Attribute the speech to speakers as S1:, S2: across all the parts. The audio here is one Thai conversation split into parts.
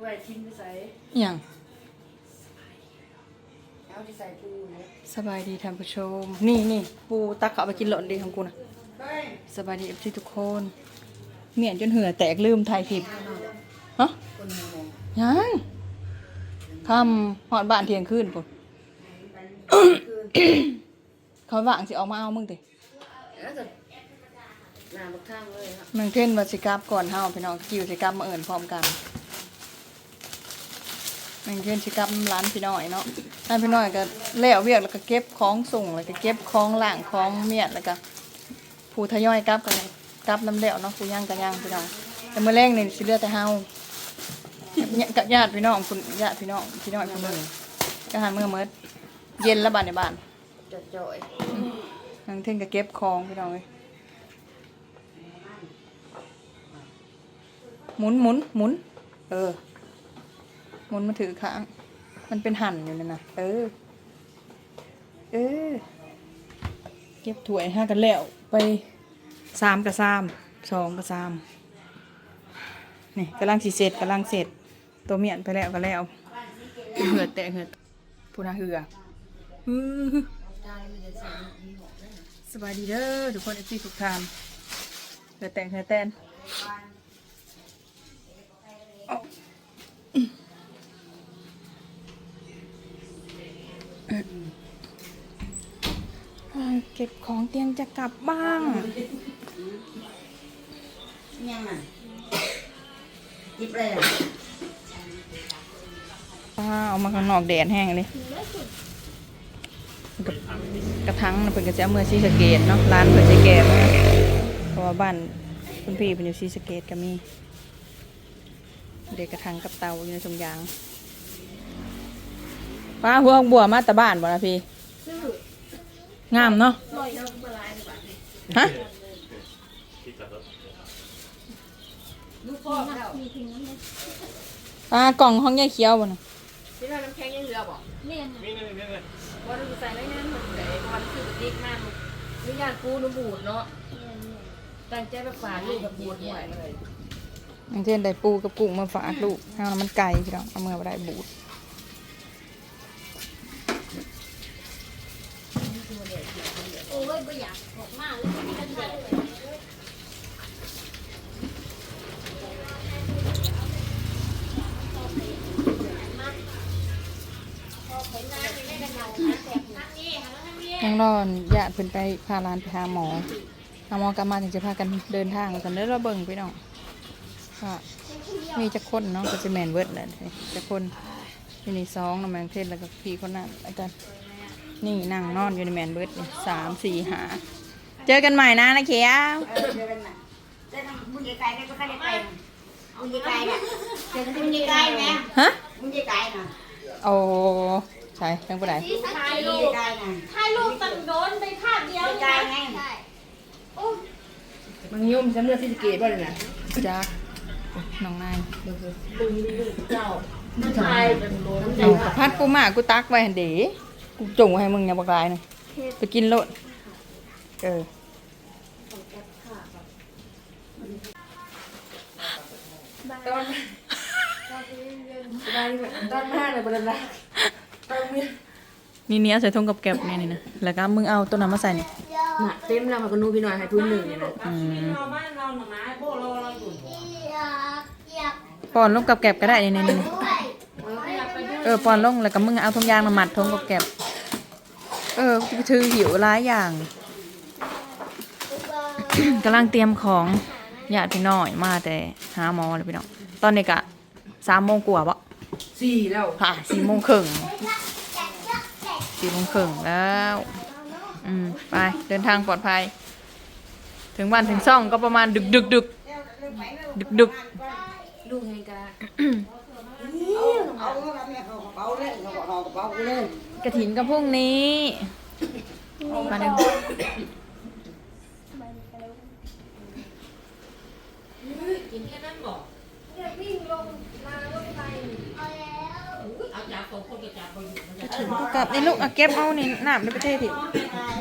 S1: ไว้ทิ้งไปใส่
S2: อหย่าง
S1: เอาที่ใส่ปูเนี่ย
S2: สบายดีท่านผู้ชม นี่นี่ปูตักเขาเอาไปกินหล่นดีของกูนะ
S1: เฮ้ย
S2: สบายดีเอฟซีทุกคน เมียนจนเหือแตกลืมถ่ายคลิปฮะ
S1: คนมอง
S2: ยังทำหอดบ้านเที่ยงคืนปุ่น
S1: คือ
S2: เขาว่างสิออกมาเอามึงติ
S1: แล้วก็หน้าบักข้างเลยครับ
S2: มึงเท่นวัสิกลับก่อนเฮาพี่น้องคิวสิกลับมาเอิ่นพร้อมกัน มึงเท่นสิกลับร้านพี่น้อยเนาะร้านพี่น้อยก็แล้วเวียกแล้วก็เก็บของส่งแล้วก็เก็บของล่างของเมียดแล้วก็ผู้ทยอยกลับกันกลับน้ำเดวเนาะผู้ย่างกันย่างพี่น้องแต่เมื่อแรกนี่สิเหลือแต่เฮากับกับญาติพี่น้องคุณญาติพี่น้องพี่น้อยคนหนึงก็หันมือเมิดเย็นแล้วบ้านในบ้าน
S1: จะจ่อย
S2: นางเท่งก็เก็บของพี่น้องเลยหมุนหมุนหมุนเออ หมุนมาถือข้าง มันเป็นหั่นอยู่นั่นนะเออ เออ เก็บถ้วยห้ากันแล้ว ไปสามกับสามสองกับสามนี่กำลังสีเสร็จกำลังเสร็จ ตัวเมียนไปแล้วก็แล้วเหือดแตะเหือดพูนาเหือสบายดีเด้อทุกคนเอฟซีทุกทานเหือแต่งเหือแตน เอาอ่าเก็บของเตรียมจะกลับบ้าง
S1: ยังไงยิบเลยอะ
S2: ป้าเอามาข้างนอกแดดแห้งเลย กระกระทังน่ะเพิ่นก็จะเอามือซีสะเกตเนาะร้านเพิ่นจะแก่มาเพราะว่าบ้านคุณพี่เพิ่นอยู่ซีสะเกตก็มี เด็กกระทังกับเตาอยู่ในถุงยาง ป้าหัวบัวมาตะบ้านบ่นะพี่งามเนาะฮะ
S1: ลูกพ่อแล้ว
S2: ป้ากล่องห้องยายเขียวบ่นะ
S1: ที่ว่าน้ำแข็งยังเหลือบ่
S3: เนี่ย
S1: ว่าเราใส่ได้งั้นมันใส่ความรู้สึกดีมากนี่ญาติกูนุ่บูดเนาะตั้งใจไปฝากลูกกับบูดหวยเลย
S2: อย่างเช่นได้ปูกับกุ้งมาฝากลูกเอาแล้วมันไก่พี่น้องเอามือไปได้บูด
S3: ยั
S2: งรอนญาติเพิ่นไปพาหลานไปหาหมอหาหมอกลับมาถึงจะพากันเดินทางกันเด้อเราเบิ่งพี่น้องว่ามีจักคนเนาะก็จะแมนเวิร์ดแหละจักคนอยู่ในซองน้ำแมงเทศแล้วก็พี่คนนั้นอาจารย์นี่นั่งนอนอยู่ในแมนเวิร์ดนี่สามสี่หา เจอกันใหม่นะนะเขียว
S4: เออเดินน่ะเดินมึงจะไกลได้ก็แค่ได้ไกลมึงจะไกลน่ะเดินมึงจะไกลไหม
S2: ฮะ
S4: มึงจะไกลน่ะ
S2: โอ้ใช่ยังไปไหน
S3: ถ่าย
S4: มึ
S3: รูป
S4: จะไกลน่ะ
S3: ถ่ายรูปตังโดนไปภาพเดียว
S4: ไกลไง
S3: ใช่
S1: มันยุ่มฉันเลือกที่สเกตบ่เลยนะ
S2: จ้าน้องนาย
S1: เจ้ายเป็นโดน
S2: เอากระพัดกูมากูตักไว้หันเด๋กูจงไว้ให้มึงเนี่ยบอกลายหน่อยไปกินโลดเออ
S1: ตอนสบายดีเหมือนตอนห้าเลยบ่ได้ละตอนมี
S2: นี่เนี่ยใส่ทงกับแก็บนี่นี่นะแล้วก็มึงเอาตัวนั้นมาใส่นี่
S1: หนักเต็มแล้วมันก็นูพี่หน่อยให้ทุนหนึ่งเนี่ยนะ
S2: อืม
S3: อยากอยาก
S2: ปอนลงกับแก็บก็ได้นี่นี่นี่
S3: ด้วย
S2: เออปอนลงแล้วก็มึงเอาทงยางมามัดทงกับแก็บเออกูถือหิวหลายอย่างกำลังเตรียมของญาติพี่น้อยมาแต่หาหมอเลยพี่น้อง ตอนนี้กะสามโมงกว่าปะ
S1: สี่แล้ว
S2: ค่ะสี่โมงครึ่งสี่โมงครึ่งแล้ว อืม ไป เดินทางปลอดภัย ถึงบ้านถึงซ่องก็ประมาณดึกดึกดึกดึกดึก
S1: ลูกไงกา
S4: เอาแล้วแม่เขากระเป๋าเล่นเขาบอกกระเป๋ากูเล่น
S2: กระถินกับพรุ่งนี้มาหนึ่ง
S1: กินแค่นั้นบอก
S2: กับนี่ลูกเอาเก็บเอานี่น้ำในประเทศถิ่ม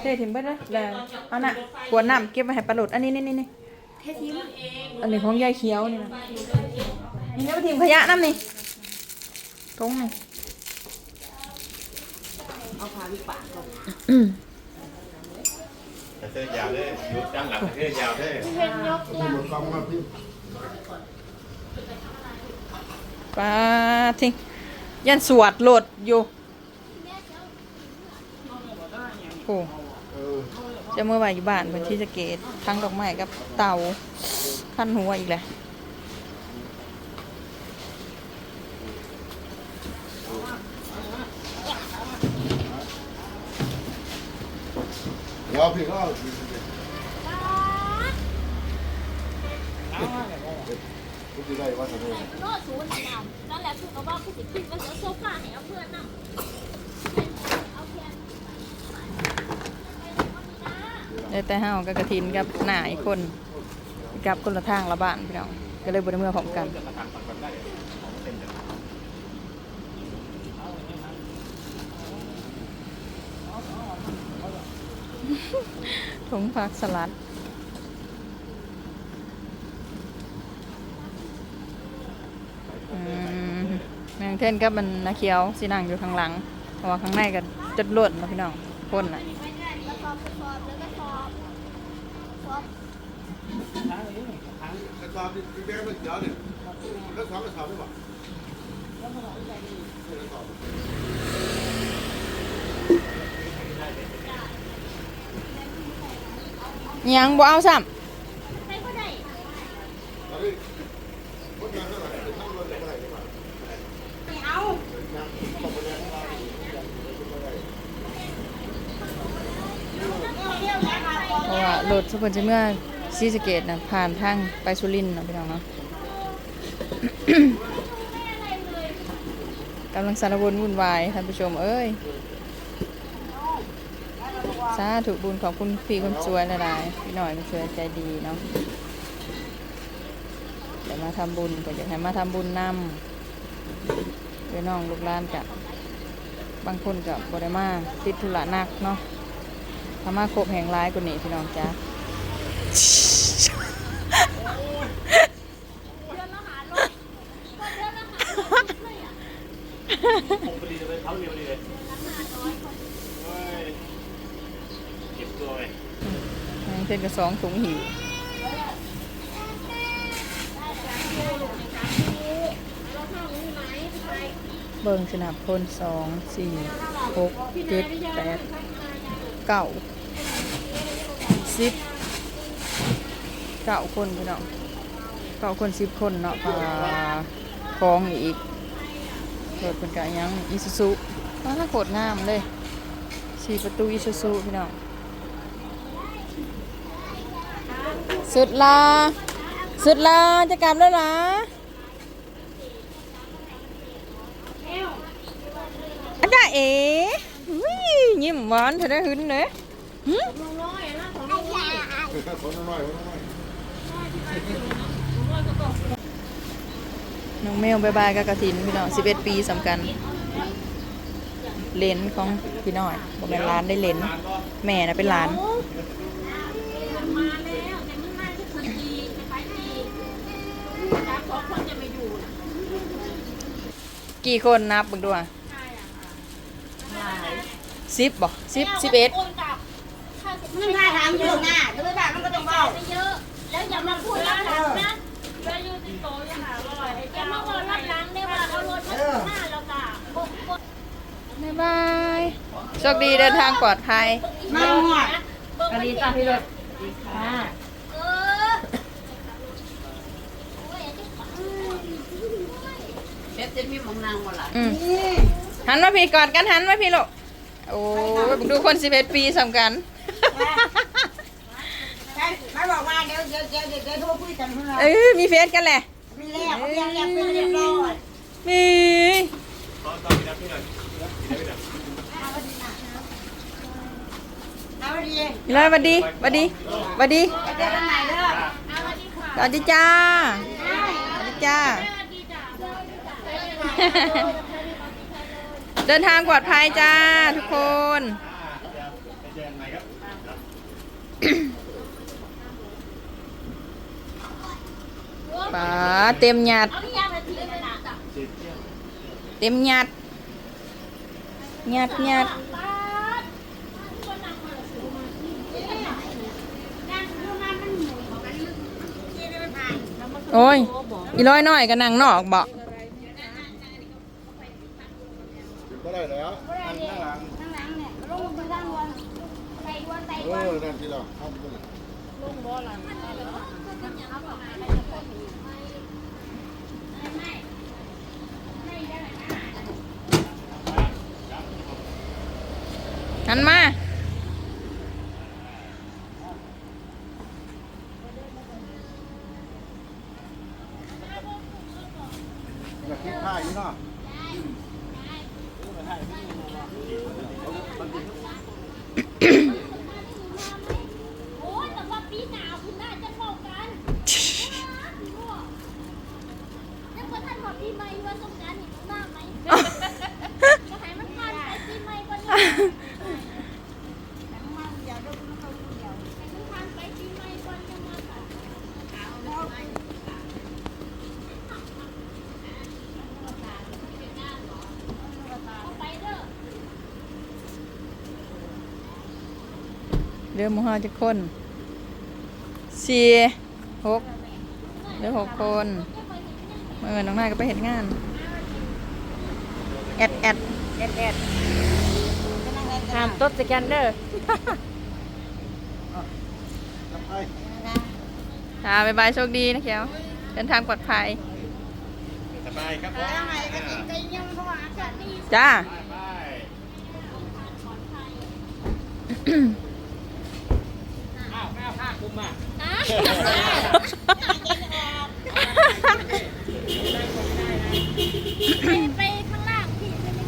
S2: เทถิ่มไปเลยแล้วเอาน่ะขวดน้ำเก็บไว้ให้ปลาหลุดอันนี้นี่นี่นี่
S1: เททิ้ง
S2: อันนี้ของยายเขียวนี่นะนี่นะไปถิ่มขยะน้ำนี่ตรงนี่
S1: เอาพาวิปากก่อน
S5: กระเทยยาวเลยยุดด้านหลังกระเทยยาวเลย
S2: ปาทิ้ง ยันสวดโหลดอยู่โอ้จะเมื่อวานอยู่บ้านเพิ่นที่สะเกตทั้งดอกไม้กับเตาขั้นหัวอีกแหละ
S6: เดี๋ยวพี่ก็คุณจะ ได้ว่าทำไม
S3: โน่ศูนย์นำนั่นแหละคือเขาว่าผู้สิขึ้นก็เสียโซฟาให้เอาเพื่อนนำเอาเพียน
S2: ได้แต่ห้ากับกระถินกับหนาอีกคนกับคนละทางละบ้านพี่น้องก็เลยบ่ได้เมื่อพร้อมกันถุงผักสลัด อืม แมงเท่นกับมันนาเขียวสีนังอยู่ข้างหลังเพราะว่าข้างในก็จดลวดนะพี่น้องพ่นน่ะ
S3: แล้วก็สอบแล้วก็สอบสอบ
S6: กระสอบที่แบงค์มันเขียวเนี่ยกระสอบกระสอบไม่บอก
S2: ยังบ่เอาซ้
S3: ใเพ
S2: ราะว่ารถสุพรรณจะเมื่อซีสเกตนะผ่านทางไปสุรินทร์นะพี่น้องเนาะกำลังสารวนวุ่นวายท่านผู้ชมเอ้ยสาธุบุญของคุณพี่คนสวยละลายพี่หน่อยคนสวยใจดีเนาะเดี๋ยวมาทำบุญก็อยากให้มาทำบุญนำ เดี๋ยวน้องลูกหลานกับบางคนกับบริมาติดธุระนักเนาะถ้ามาครบแห่งร้ายกว่านี้พี่น้องจ้า
S5: เขาเดียวดีเลยเฮ้ยเก็บตัวไป
S2: ยังเช่นกับสองถุงหิว เบิ่งสนับคนสองสี่หกเจ็ดแปดเก้าสิบเก้าคนพี่น้องเก้าคนสิบคนเนาะปลาคล้องอีกเกิดเป็นกะยังอีซูซุว้าโคตรงามเลยสี่ประตูอีซูซุพี่น้องสุดลาสุดลาจะกลับแล้วเหรออาจารย์ เอ๋อุ๊ยยิ้มหวานเธอได้หึนเลยหึ
S6: คนน้อยคนน้อย
S2: น้องเมลบายบายกับกระถินพี่น้อง11ปีสำคัญเลนของพี่น้อยบอกเป็นร้านได้เลนแม่นะเป็นร้านกี่คนนับบึงด้วย สิบบอกสิบสิบเอ็ด
S3: โอนกลับค่าสิบ
S4: มึงถ้าถามเยอะนะถ้าไม่แบบมันก็ต้องเบา
S3: ไม่เยอะ แล้วอย่ามาพูดรับหลังนะจะอยู่ที่โต๊ะยังหาอร่อยอย่ามาบอกรับหลังได้ว่าเอารถมาหน้าแล้วก็บกบก
S2: บ๊ายบาย โชคดีเดินทางปลอดภัย
S4: มาหอด
S1: สวัสดีจ้าพี่รถค่ะ
S3: เออ
S4: เด็ดจะมีมองนางหมดละ
S2: อืมหันมาพี่กอดกันหันมาพี่ลูก โอ้ยดูคนสิบเอ็ดปีสำคัญ
S4: ไม่บอกว่าเดี๋ยวเดี๋ยวเดี๋ยวเดี๋ยวเดี๋ยวโทรคุยกันเพื่อน
S2: เอ้ยมีเฟซกันแหละ
S4: มีแล้วเรียกเรียกเป็นเรียบร้อย
S2: มี
S5: ตอนตอนพี่นับพี่หน่อยพี่นับพี่หน่อย
S4: เอาดี
S2: อีเลยหวัดดีหวัดดีหวัดดี
S4: เจอกันใหม่เด้อ
S2: สวัสดีจ้าสวัสดีจ้า เดินทางปลอดภัยจ้าทุกคน
S5: ป๋า
S2: เต็มหยัด
S3: เอาที่ยมาทิ้งเลยนะ
S5: เจ็ดเที่ยง
S2: เต็มหยัดหยัดหยัด
S3: ป้าด
S2: โอ้ยอีร้อยน้อยก็นั่งนอกบ่
S6: ก็ ได้แล้วนั่งข้างหลัง
S3: ข้างหลังเนี่ยลงมือข้างบนใส่ดวนใส่
S6: เอ
S3: ดวน
S6: อนั่นที่เราทำกัน
S3: ลงบ่หลังเอาออกมาให้คนอื่นไม่ไม่ไม่ได้นะ
S2: หันมา
S6: อยากคิดค่าอยู่เนาะ
S3: โอ้ยแต่ว่าปีหนาวคุณน่าจะเข้ากันยังว่าท่านขอปีใหม่วันสงกรานต์เห็นหน้าไหมจะให้มันผ่านไปปีใหม่ก่อนนะแต่มัน เดี๋ยวเดี๋ยวมันเข้าเดี๋ยวให้มันผ่านไปปีใหม่ก่อนจะมาค่ะเอาแล้วเอาไปเด้อ
S2: เรือหมูฮาจะคนสี่หกเหลือหกคนเมื่อน้องนายก็ไปเห็นงาน แอดแอด
S1: แอดแอด ห้ามตดสแกนเดอร์
S6: ไป
S2: ค่ะบ๊ายบายโชคดีนะเขียวเดินทางปลอดภัย
S5: สบายครับผม
S3: ใจยังเพราะว่าอากาศดี
S2: จ้า
S5: ไปอ้าวแม่เอาผ้าคลุมมา
S3: ไปไปข้างล่างพี่ไปเลย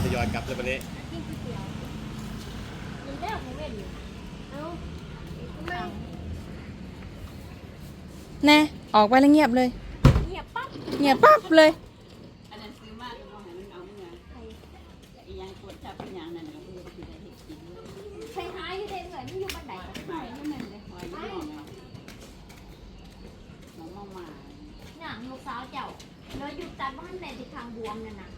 S3: พี่
S5: เริ่มทยอยกลับเลยวันนี้
S3: มีได้ของเล่นอยู่เอ้าไม่
S2: แน่ออกไปแล้วเงียบเลย
S3: เงียบปั๊บ
S2: เงียบปั๊บเลย
S7: อันนั้นซื้อมาก็บ่ให้มันเอาเมื่ออีหยังกดจับอีหยังนั่นน่ะเออสิได้เฮ็ดกินเลย
S3: ใครหายอยู่เด่นเหมือนอยู่บันได
S7: ไปนั่นนั่นเลยหอยอยู่ห้องเอาน้องมามา
S3: หนังลูกสาวเจ้าแล้วอยู่ตัดบ้านแต่ที่ทางบวมนั่นน่ะ